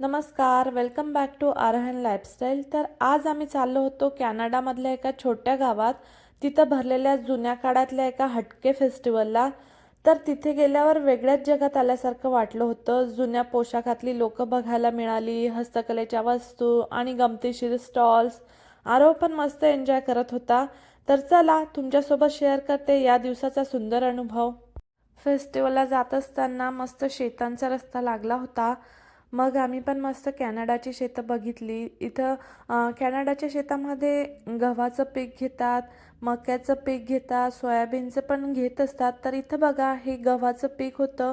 नमस्कार welcome back to Aarhan lifestyle तर आज आम्ही चाललो होतो कॅनडामधल्या एका छोट्या गावात. तिथं भरलेल्या जुन्या काळातल्या एका हटके फेस्टिवलला तर तिथे गेल्यावर वेगळ्याच जगात आल्यासारखं वाटलं होतं. जुन्या पोशाखातली लोकं बघायला मिळाली हस्तकलेच्या वस्तू आणि गमतीशीर स्टॉल्स आरव पण मस्त एन्जॉय करत होता. तर चला तुमच्यासोबत शेअर करते या दिवसाचा सुंदर अनुभव. फेस्टिवलला जात असताना मस्त शेतांचा रस्ता लागला होता. मग आम्ही पण मस्त कॅनडाची शेतं बघितली. इथं कॅनडाच्या शेतामध्ये गव्हाचं पीक घेतात मक्याचं पीक घेतात सोयाबीनचं पण घेत असतात. तर इथं बघा हे गव्हाचं पीक होतं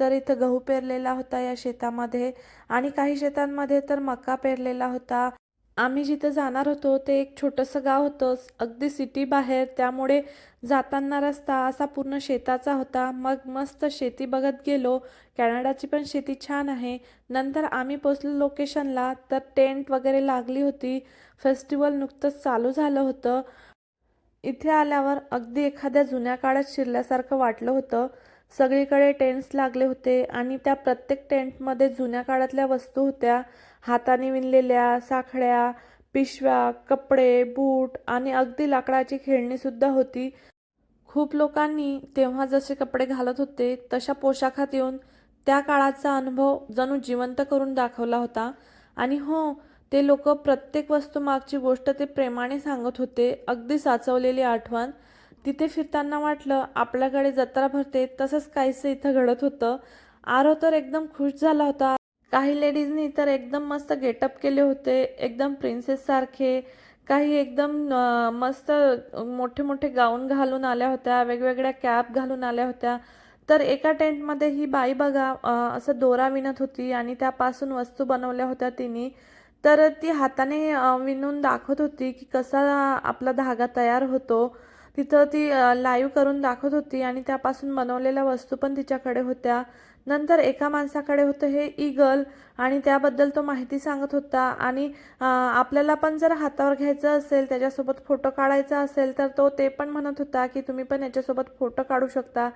तर इथं गहू पेरलेला होता या शेतामध्ये. आणि काही शेतांमध्ये तर मका पेरलेला होता. आम्ही जिथं जाणार होतो ते एक छोटंसं गाव होतं. अगदी सिटी बाहेर. त्यामुळे जाताना रस्ता असा पूर्ण शेताचा होता. मग मस्त शेती बघत गेलो. कॅनडाची पण शेती छान आहे. नंतर आम्ही पोचलो लोकेशनला. तर टेंट वगैरे लागली होती. फेस्टिवल नुकतंच चालू झालं होतं. इथे आल्यावर अगदी एखाद्या जुन्या काळात शिरल्यासारखं वाटलं होतं. सगळीकडे टेंट्स लागले होते आणि त्या प्रत्येक टेंटमध्ये जुन्या काळातल्या वस्तू होत्या. हाताने विणलेल्या साखळ्या पिशव्या कपडे बूट आणि अगदी लाकडाची खेळणीसुद्धा होती. खूप लोकांनी तेव्हा जसे कपडे घालत होते तशा पोशाखात येऊन त्या काळाचा अनुभव जणू जिवंत करून दाखवला होता. आणि हो ते लोक प्रत्येक वस्तूमागची गोष्ट ते प्रेमाने सांगत होते अगदी साचवलेली आठवण. तिथे फिरताना वाटलं आपल्याकडे जत्रा भरते तसंच काहीसं इथं घडत होतं. आरो तर एकदम खुश झाला होता. काही लेडीजनी तर एकदम मस्त गेटअप केले होते एकदम प्रिन्सेस सारखे. काही एकदम मस्त मोठे मोठे गाऊन घालून आल्या होत्या वेगवेगळ्या कॅप घालून आल्या होत्या. तर एका टेंटमध्ये ही बाई बघा असं दोरा विणत होती आणि त्यापासून वस्तू बनवल्या होत्या तिने. तर ती हाताने विणून दाखवत होती की कसा आपला धागा तयार होतो. तिथं ती लाईव्ह करून दाखवत होती आणि त्यापासून बनवलेल्या वस्तू पण तिच्याकडे होत्या. नंतर एका माणसाकडे होतं हे ईगल आणि त्याबद्दल तो माहिती सांगत होता. आणि आपल्याला पण जर हातावर घ्यायचं असेल त्याच्यासोबत फोटो काढायचा असेल तर तो ते पण म्हणत होता की तुम्ही पण याच्यासोबत फोटो काढू शकता.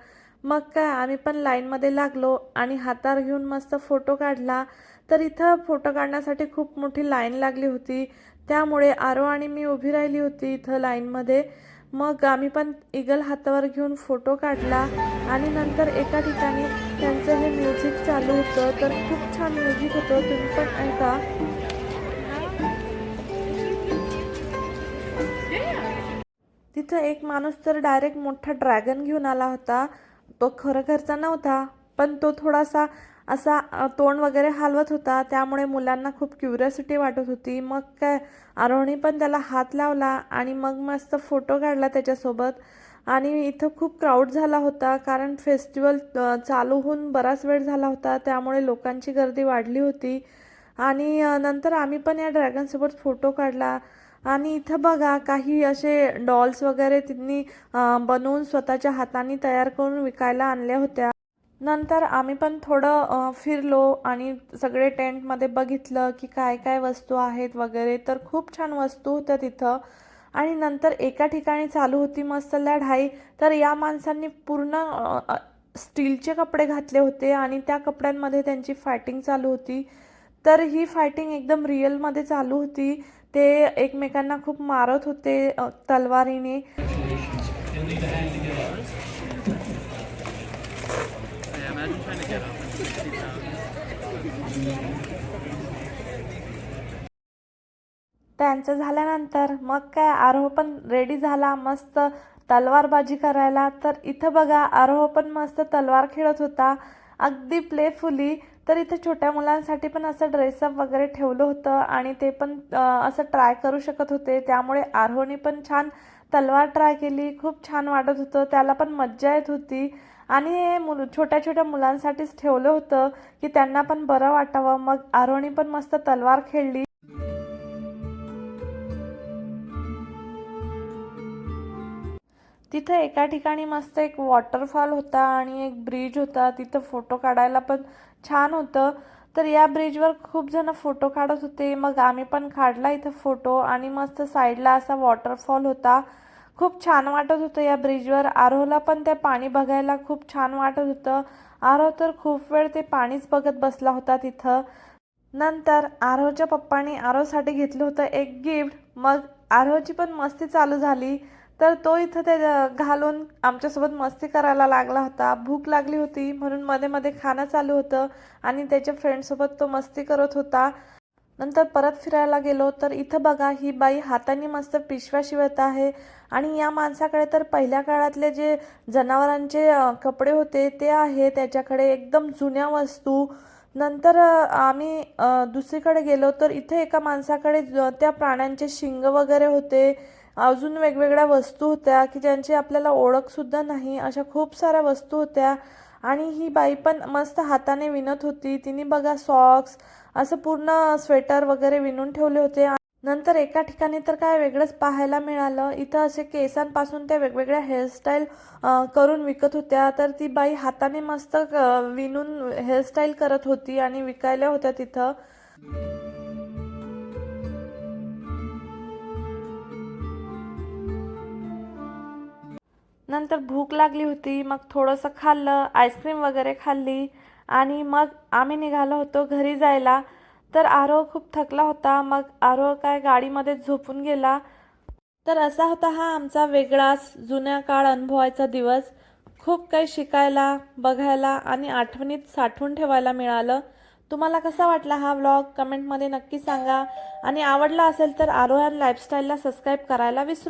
मग काय आम्ही पण लाईनमध्ये लागलो आणि हातावर घेऊन मस्त फोटो काढला. तर इथं फोटो काढण्यासाठी खूप मोठी लाईन लागली होती. त्यामुळे आरो आणि मी उभी राहिली होती इथं लाईनमध्ये मग आम्ही पण इगल हातावर घेऊन फोटो काढला आणि नंतर एका ठिकाणी त्यांचं हे म्युझिक चालू होतं. तर खूप छान म्युझिक होतं. तुम्ही पण ऐका. तिथं एक माणूस तर डायरेक्ट मोठा ड्रॅगन घेऊन आला होता. तो खरं घरचा नव्हता पण तो थोडासा असा तोंड वगैरे हलवत होता. त्यामुळे मुलांना खूप क्युरियोसिटी वाटत होती. मग काय आरोहणी पण त्याला हात लावला आणि मग मस्त फोटो काढला त्याच्यासोबत. आणि इथं खूप क्राऊड झाला होता कारण फेस्टिवल चालू होऊन बराच वेळ झाला होता. त्यामुळे लोकांची गर्दी वाढली होती. आणि नंतर आम्ही पण या ड्रॅगनसोबत फोटो काढला. आणि इथं बघा काही असे डॉल्स वगैरे त्यांनी बनवून स्वतःच्या हाताने तयार करून विकायला आणल्या होत्या. नंतर आम्ही पण थोडं फिरलो आणि सगळे टेंटमध्ये बघितलं की काय काय वस्तू आहेत वगैरे. तर खूप छान वस्तू होत्या तिथं. आणि नंतर एका ठिकाणी चालू होती मस्त लढाई. तर या माणसांनी पूर्ण स्टीलचे कपडे घातले होते आणि त्या कपड्यांमध्ये त्यांची फायटिंग चालू होती. तर ही फायटिंग एकदम रिअलमध्ये चालू होती. ते एकमेकांना खूप मारत होते तलवारीने. त्यांचं झाल्यानंतर मग काय आरोह पण रेडी झाला मस्त तलवारबाजी करायला. तर इथं बघा आरोह पण मस्त तलवार खेळत होता. अगदी प्लेफुली तर इथं छोट्या मुलांसाठी पण असं ड्रेसअप वगैरे ठेवलं होतं आणि ते पण असं ट्राय करू शकत होते. त्यामुळे आरोहने पण छान तलवार ट्राय केली. खूप छान वाटत होतं. त्याला पण मज्जा येत होती. आणि मुल छोट्या छोट्या मुलांसाठीच ठेवलं होतं की त्यांना पण बरं वाटावं. मग आरोणी पण मस्त तलवार खेळली. तिथं एका ठिकाणी मस्त एक वॉटरफॉल होता आणि एक ब्रिज होता. तिथं फोटो काढायला पण छान होतं. तर या ब्रिजवर खूप जण फोटो काढत होते. मग आम्ही पण काढला इथं फोटो आणि मस्त साईडला असा वॉटरफॉल होता. खूप छान वाटत होतं या ब्रिजवर आरोहला पण ते पाणी बघायला खूप छान वाटत होतं. आरोह तर खूप वेळ ते पाणीच बघत बसला होता तिथं. नंतर आरोहच्या पप्पाने आरोहसाठी घेतलं होतं एक गिफ्ट मग आरोहची पण मस्ती चालू झाली. तर तो इथं ते घालून आमच्यासोबत मस्ती करायला लागला होता. भूक लागली होती म्हणून मध्ये मध्ये खाणं चालू होतं आणि त्याच्या फ्रेंडसोबत तो मस्ती करत होता. नंतर परत फिरायला गेलो तर इथं बघा ही बाई हाताने मस्त पिशव्या शिवत आहे. आणि या माणसाकडे तर पहिल्या काळातले जे जनावरांचे कपडे होते ते आहे. त्याच्याकडे एकदम जुन्या वस्तू. नंतर आम्ही दुसरीकडे गेलो तर इथे एका माणसाकडे त्या प्राण्यांचे शिंग वगैरे होते. अजून वेगवेगळ्या वस्तू होत्या की ज्यांची आपल्याला ओळखसुद्धा नाही. अशा खूप साऱ्या वस्तू होत्या. आणि ही बाई पण मस्त हाताने विणत होती. तिने बघा सॉक्स असं पूर्ण स्वेटर वगैरे विणून ठेवले होते. नंतर एका ठिकाणी तर काय वेगळंच पाहायला मिळालं. इथं असे केसांपासून त्या वेगवेगळ्या हेअरस्टाईल करून विकत होत्या. तर ती बाई हाताने मस्त विणून हेअरस्टाईल करत होती आणि विकायला होत्या तिथं. नंतर भूक लागली होती. मग थोडंसं खाल्लं आईस्क्रीम वगैरे खाल्ली. आणि मग आम्ही निघालो होतो घरी जायला. तर आरोह खूप थकला होता. मग आरोह काय गाडीमध्ये झोपून गेला. तर असा होता हा आमचा वेगळाच जुन्या काळ अनुभवायचा दिवस. खूप काही शिकायला बघायला आणि आठवणीत साठवून ठेवायला मिळालं. तुम्हाला कसा वाटला हा व्लॉग कमेंटमध्ये नक्की सांगा. आणि आवडला असेल तर आरोहन लाईफस्टाईलला सबस्क्राईब करायला विसरू